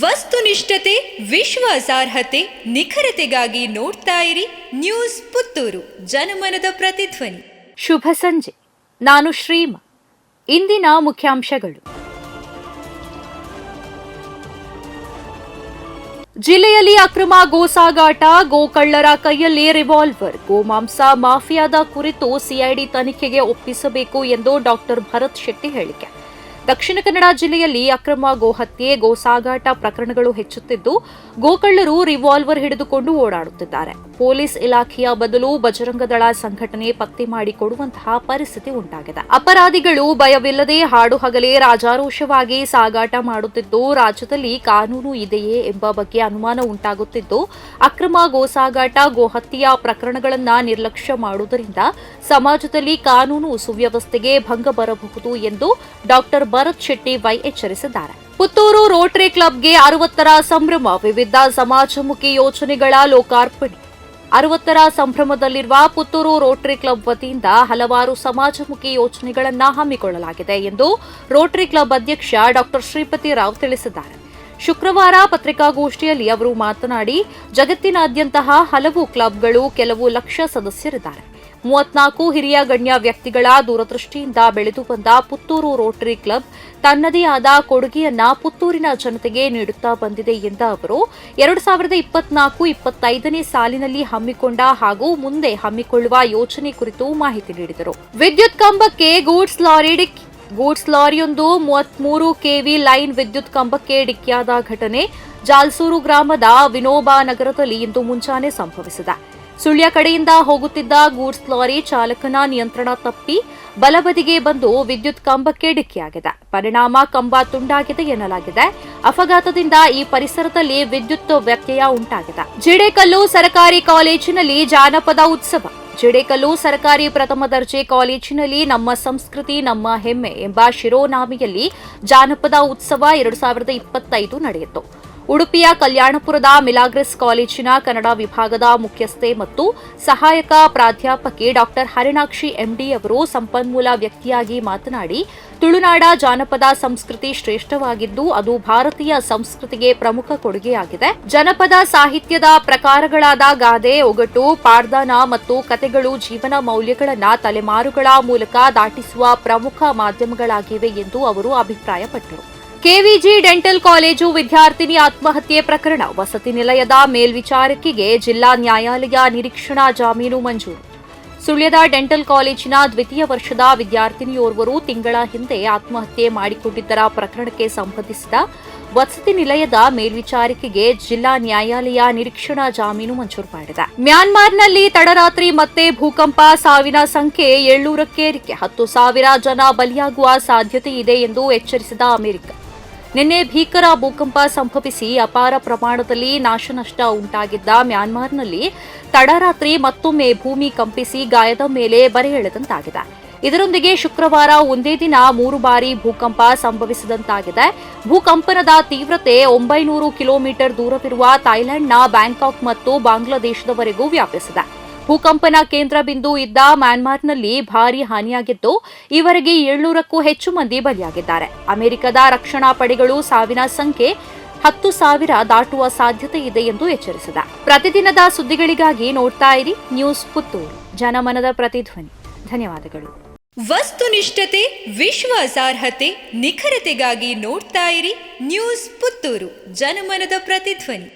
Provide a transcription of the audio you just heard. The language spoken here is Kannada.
ವಸ್ತುನಿಷ್ಠತೆ, ವಿಶ್ವಾಸಾರ್ಹತೆ, ನಿಖರತೆಗಾಗಿ ನೋಡ್ತಾ ಇರಿ ನ್ಯೂಸ್ ಪುತ್ತೂರು, ಜನಮನದ ಪ್ರತಿಧ್ವನಿ. ಶುಭ ಸಂಜೆ. ನಾನು ಶ್ರೀಮ. ಇಂದಿನ ಮುಖ್ಯಾಂಶಗಳು. ಜಿಲ್ಲೆಯಲ್ಲಿ ಅಕ್ರಮ ಗೋಸಾಗಾಟ, ಗೋಕಳ್ಳರ ಕೈಯಲ್ಲಿ ರಿವಾಲ್ವರ್. ಗೋಮಾಂಸ ಮಾಫಿಯಾದ ಕುರಿತು ಸಿಐಡಿ ತನಿಖೆಗೆ ಒಪ್ಪಿಸಬೇಕು ಎಂದು ಡಾಕ್ಟರ್ ಭರತ್ ಶೆಟ್ಟಿ ಹೇಳಿಕೆ. ದಕ್ಷಿಣ ಕನ್ನಡ ಜಿಲ್ಲೆಯಲ್ಲಿ ಅಕ್ರಮ ಗೋಹತ್ಯೆ, ಗೋಸಾಗಾಟ ಪ್ರಕರಣಗಳು ಹೆಚ್ಚುತ್ತಿದ್ದು, ಗೋಕಳ್ಳರು ರಿವಾಲ್ವರ್ ಹಿಡಿದುಕೊಂಡು ಓಡಾಡುತ್ತಿದ್ದಾರೆ. ಪೊಲೀಸ್ ಇಲಾಖೆಯ ಬದಲು ಬಜರಂಗದಳ ಸಂಘಟನೆ ಪತ್ತೆ ಮಾಡಿಕೊಡುವಂತಹ ಪರಿಸ್ಥಿತಿ ಉಂಟಾಗಿದೆ. ಅಪರಾಧಿಗಳು ಭಯವಿಲ್ಲದೆ ಹಾಡು ಹಗಲೇ ರಾಜಾರೋಷವಾಗಿ ಸಾಗಾಟ ಮಾಡುತ್ತಿದ್ದು, ರಾಜ್ಯದಲ್ಲಿ ಕಾನೂನು ಇದೆಯೇ ಎಂಬ ಬಗ್ಗೆ ಅನುಮಾನ ಉಂಟಾಗುತ್ತಿದ್ದು, ಅಕ್ರಮ ಗೋಸಾಗಾಟ, ಗೋಹತ್ಯೆಯ ಪ್ರಕರಣಗಳನ್ನು ನಿರ್ಲಕ್ಷ್ಯ ಮಾಡುವುದರಿಂದ ಸಮಾಜದಲ್ಲಿ ಕಾನೂನು ಸುವ್ಯವಸ್ಥೆಗೆ ಭಂಗ ಬರಬಹುದು ಎಂದು ಡಾಕ್ಟರ್ ಭರತ್ ಶೆಟ್ಟಿ ವೈ ಎಚ್ಚರಿಸಿದ್ದಾರೆ. ಪುತ್ತೂರು ರೋಟರಿ ಕ್ಲಬ್ಗೆ ಅರವತ್ತರ ಸಂಭ್ರಮ, ವಿವಿಧ ಸಮಾಜಮುಖಿ ಯೋಜನೆಗಳ ಲೋಕಾರ್ಪಣೆ. ಅರವತ್ತರ ಸಂಭ್ರಮದಲ್ಲಿರುವ ಪುತ್ತೂರು ರೋಟರಿ ಕ್ಲಬ್ ವತಿಯಿಂದ ಹಲವಾರು ಸಮಾಜಮುಖಿ ಯೋಜನೆಗಳನ್ನು ಹಮ್ಮಿಕೊಳ್ಳಲಾಗಿದೆ ಎಂದು ರೋಟರಿ ಕ್ಲಬ್ ಅಧ್ಯಕ್ಷ ಡಾಕ್ಟರ್ ಶ್ರೀಪತಿ ರಾವ್ ತಿಳಿಸಿದ್ದಾರೆ. ಶುಕ್ರವಾರ ಪತ್ರಿಕಾಗೋಷ್ಠಿಯಲ್ಲಿ ಅವರು ಮಾತನಾಡಿ, ಜಗತ್ತಿನಾದ್ಯಂತಹ ಹಲವು ಕ್ಲಬ್ಗಳು ಕೆಲವು ಲಕ್ಷ ಸದಸ್ಯರಿದ್ದಾರೆ. ಮೂವತ್ನಾಲ್ಕು ಹಿರಿಯ ಗಣ್ಯ ವ್ಯಕ್ತಿಗಳ ದೂರದೃಷ್ಟಿಯಿಂದ ಬೆಳೆದು ಬಂದ ಪುತ್ತೂರು ರೋಟರಿ ಕ್ಲಬ್ ತನ್ನದೇ ಆದ ಕೊಡುಗೆಯನ್ನ ಪುತ್ತೂರಿನ ಜನತೆಗೆ ನೀಡುತ್ತಾ ಬಂದಿದೆ ಎಂದ ಅವರು, ಎರಡು ಸಾವಿರದ ಇಪ್ಪತ್ನಾಲ್ಕು ಇಪ್ಪತ್ತೈದನೇ ಸಾಲಿನಲ್ಲಿ ಹಮ್ಮಿಕೊಂಡ ಹಾಗೂ ಮುಂದೆ ಹಮ್ಮಿಕೊಳ್ಳುವ ಯೋಜನೆ ಕುರಿತು ಮಾಹಿತಿ ನೀಡಿದರು. ವಿದ್ಯುತ್ ಕಂಬಕ್ಕೆ ಗೂಡ್ಸ್ ಲಾರಿ ಗೂಡ್ಸ್ ಲಾರಿಯೊಂದು ಮೂವತ್ಮೂರು ಕೆವಿ ಲೈನ್ ವಿದ್ಯುತ್ ಕಂಬಕ್ಕೆ ಡಿಕ್ಕಿಯಾದ ಘಟನೆ ಜಾಲ್ಸೂರು ಗ್ರಾಮದ ವಿನೋಬಾ ನಗರದಲ್ಲಿ ಇಂದು ಮುಂಚಾನೆ ಸಂಭವಿಸಿದೆ. ಸುಳ್ಯ ಕಡೆಯಿಂದ ಹೋಗುತ್ತಿದ್ದ ಗೂಡ್ಸ್ ಲಾರಿ ಚಾಲಕನ ನಿಯಂತ್ರಣ ತಪ್ಪಿ ಬಲಬದಿಗೆ ಬಂದು ವಿದ್ಯುತ್ ಕಂಬಕ್ಕೆ ಡಿಕ್ಕಿಯಾಗಿದೆ. ಪರಿಣಾಮ ಕಂಬ ತುಂಡಾಗಿದೆ ಎನ್ನಲಾಗಿದೆ. ಅಪಘಾತದಿಂದ ಈ ಪರಿಸರದಲ್ಲಿ ವಿದ್ಯುತ್ ವ್ಯತ್ಯಯ ಉಂಟಾಗಿದೆ. ಜಿಡೇಕಲ್ಲು ಸರ್ಕಾರಿ ಕಾಲೇಜಿನಲ್ಲಿ ಜಾನಪದ ಉತ್ಸವ. ಜಿಡೇಕಲ್ಲು ಸರ್ಕಾರಿ ಪ್ರಥಮ ದರ್ಜೆ ಕಾಲೇಜಿನಲ್ಲಿ ನಮ್ಮ ಸಂಸ್ಕೃತಿ, ನಮ್ಮ ಹೆಮ್ಮೆ ಎಂಬ ಶಿರೋನಾಮಿಯಲ್ಲಿ ಜಾನಪದ ಉತ್ಸವ ಎರಡು ಸಾವಿರದ ಇಪ್ಪತ್ತೈದು ನಡೆಯಿತು. ಉಡುಪಿಯ ಕಲ್ಯಾಣಪುರದ ಮಿಲಾಗ್ರೆಸ್ ಕಾಲೇಜಿನ ಕನ್ನಡ ವಿಭಾಗದ ಮುಖ್ಯಸ್ಥೆ ಮತ್ತು ಸಹಾಯಕ ಪ್ರಾಧ್ಯಾಪಕಿ ಡಾಕ್ಟರ್ ಹರಿಣಾಕ್ಷಿ ಎಂಡಿ ಅವರು ಸಂಪನ್ಮೂಲ ವ್ಯಕ್ತಿಯಾಗಿ ಮಾತನಾಡಿ, ತುಳುನಾಡ ಜಾನಪದ ಸಂಸ್ಕೃತಿ ಶ್ರೇಷ್ಠವಾಗಿದ್ದು, ಅದು ಭಾರತೀಯ ಸಂಸ್ಕೃತಿಗೆ ಪ್ರಮುಖ ಕೊಡುಗೆಯಾಗಿದೆ. ಜನಪದ ಸಾಹಿತ್ಯದ ಪ್ರಕಾರಗಳಾದ ಗಾದೆ, ಒಗಟು, ಪಾರ್ದಾನ ಮತ್ತು ಕತೆಗಳು ಜೀವನ ಮೌಲ್ಯಗಳನ್ನು ತಲೆಮಾರುಗಳ ಮೂಲಕ ದಾಟಿಸುವ ಪ್ರಮುಖ ಮಾಧ್ಯಮಗಳಾಗಿವೆ ಎಂದು ಅವರು ಅಭಿಪ್ರಾಯಪಟ್ಟರು. ಕೆವಿಜಿ ಡೆಂಟಲ್ ಕಾಲೇಜು ವಿದ್ಯಾರ್ಥಿನಿ ಆತ್ಮಹತ್ಯೆ ಪ್ರಕರಣ. ವಸತಿ ನಿಲಯದ ಮೇಲ್ವಿಚಾರಕಿಗೆ ಜಿಲ್ಲಾ ನ್ಯಾಯಾಲಯ ನಿರೀಕ್ಷಣಾ ಜಾಮೀನು ಮಂಜೂರು. ಸುಳ್ಯದ ಡೆಂಟಲ್ ಕಾಲೇಜಿನ ದ್ವಿತೀಯ ವರ್ಷದ ವಿದ್ಯಾರ್ಥಿನಿಯೋರ್ವರು ತಿಂಗಳ ಹಿಂದೆ ಆತ್ಮಹತ್ಯೆ ಮಾಡಿಕೊಂಡಿದ್ದರ ಪ್ರಕರಣಕ್ಕೆ ಸಂಬಂಧಿಸಿದ ವಸತಿ ನಿಲಯದ ಮೇಲ್ವಿಚಾರಕಿಗೆ ಜಿಲ್ಲಾ ನ್ಯಾಯಾಲಯ ನಿರೀಕ್ಷಣಾ ಜಾಮೀನು ಮಂಜೂರು ಮಾಡಿದೆ. ಮ್ಯಾನ್ಮಾರ್ನಲ್ಲಿ ತಡರಾತ್ರಿ ಮತ್ತೆ ಭೂಕಂಪ ಸಾವಿನ ಸಂಖ್ಯೆ ಏಳ್ನೂರಕ್ಕೇರಿಕೆ. ಹತ್ತು ಸಾವಿರ ಜನ ಬಲಿಯಾಗುವ ಸಾಧ್ಯತೆ ಇದೆ ಎಂದು ಎಚ್ಚರಿಸಿದ ಅಮೆರಿಕ. ನಿನ್ನೆ ಭೀಕರ ಭೂಕಂಪ ಸಂಭವಿಸಿ ಅಪಾರ ಪ್ರಮಾಣದಲ್ಲಿ ನಾಶನಷ್ಟ ಉಂಟಾಗಿದ್ದ ಮ್ಯಾನ್ಮಾರ್ನಲ್ಲಿ ತಡರಾತ್ರಿ ಮತ್ತೊಮ್ಮೆ ಭೂಮಿ ಕಂಪಿಸಿ ಗಾಯದ ಮೇಲೆ ಬರೆ ಎಳೆದಂತಾಗಿದೆ. ಇದರೊಂದಿಗೆ ಶುಕ್ರವಾರ ಒಂದೇ ದಿನ ಮೂರು ಬಾರಿ ಭೂಕಂಪ ಸಂಭವಿಸಿದಂತಾಗಿದೆ. ಭೂಕಂಪನದ ತೀವ್ರತೆ ಒಂಬೈನೂರು ಕಿಲೋಮೀಟರ್ ದೂರವಿರುವ ಥೈಲ್ಯಾಂಡ್ನ ಬ್ಯಾಂಕಾಕ್ ಮತ್ತು ಬಾಂಗ್ಲಾದೇಶದವರೆಗೂ ವ್ಯಾಪಿಸಿದೆ. ಭೂಕಂಪನ ಕೇಂದ್ರ ಬಿಂದು ಇದ್ದ ಮ್ಯಾನ್ಮಾರ್ನಲ್ಲಿ ಭಾರೀ ಹಾನಿಯಾಗಿದ್ದು, ಈವರೆಗೆ ಏಳ್ನೂರಕ್ಕೂ ಹೆಚ್ಚು ಮಂದಿ ಬಲಿಯಾಗಿದ್ದಾರೆ. ಅಮೆರಿಕದ ರಕ್ಷಣಾ ಪಡೆಗಳು ಸಾವಿನ ಸಂಖ್ಯೆ ಹತ್ತು ಸಾವಿರ ದಾಟುವ ಸಾಧ್ಯತೆ ಇದೆ ಎಂದು ಎಚ್ಚರಿಸಿದೆ. ಪ್ರತಿದಿನದ ಸುದ್ದಿಗಳಿಗಾಗಿ ನೋಡ್ತಾ ಇರಿ ನ್ಯೂಸ್ ಪುತ್ತೂರು. ಜನಮನದ ಪ್ರತಿಧ್ವನಿ. ಧನ್ಯವಾದಗಳು. ವಸ್ತುನಿಷ್ಠತೆ ವಿಶ್ವಾಸಾರ್ಹತೆ ನಿಖರತೆಗಾಗಿ ನೋಡ್ತಾ ಇರಿ ನ್ಯೂಸ್ ಪುತ್ತೂರು. ಜನಮನದ ಪ್ರತಿಧ್ವನಿ.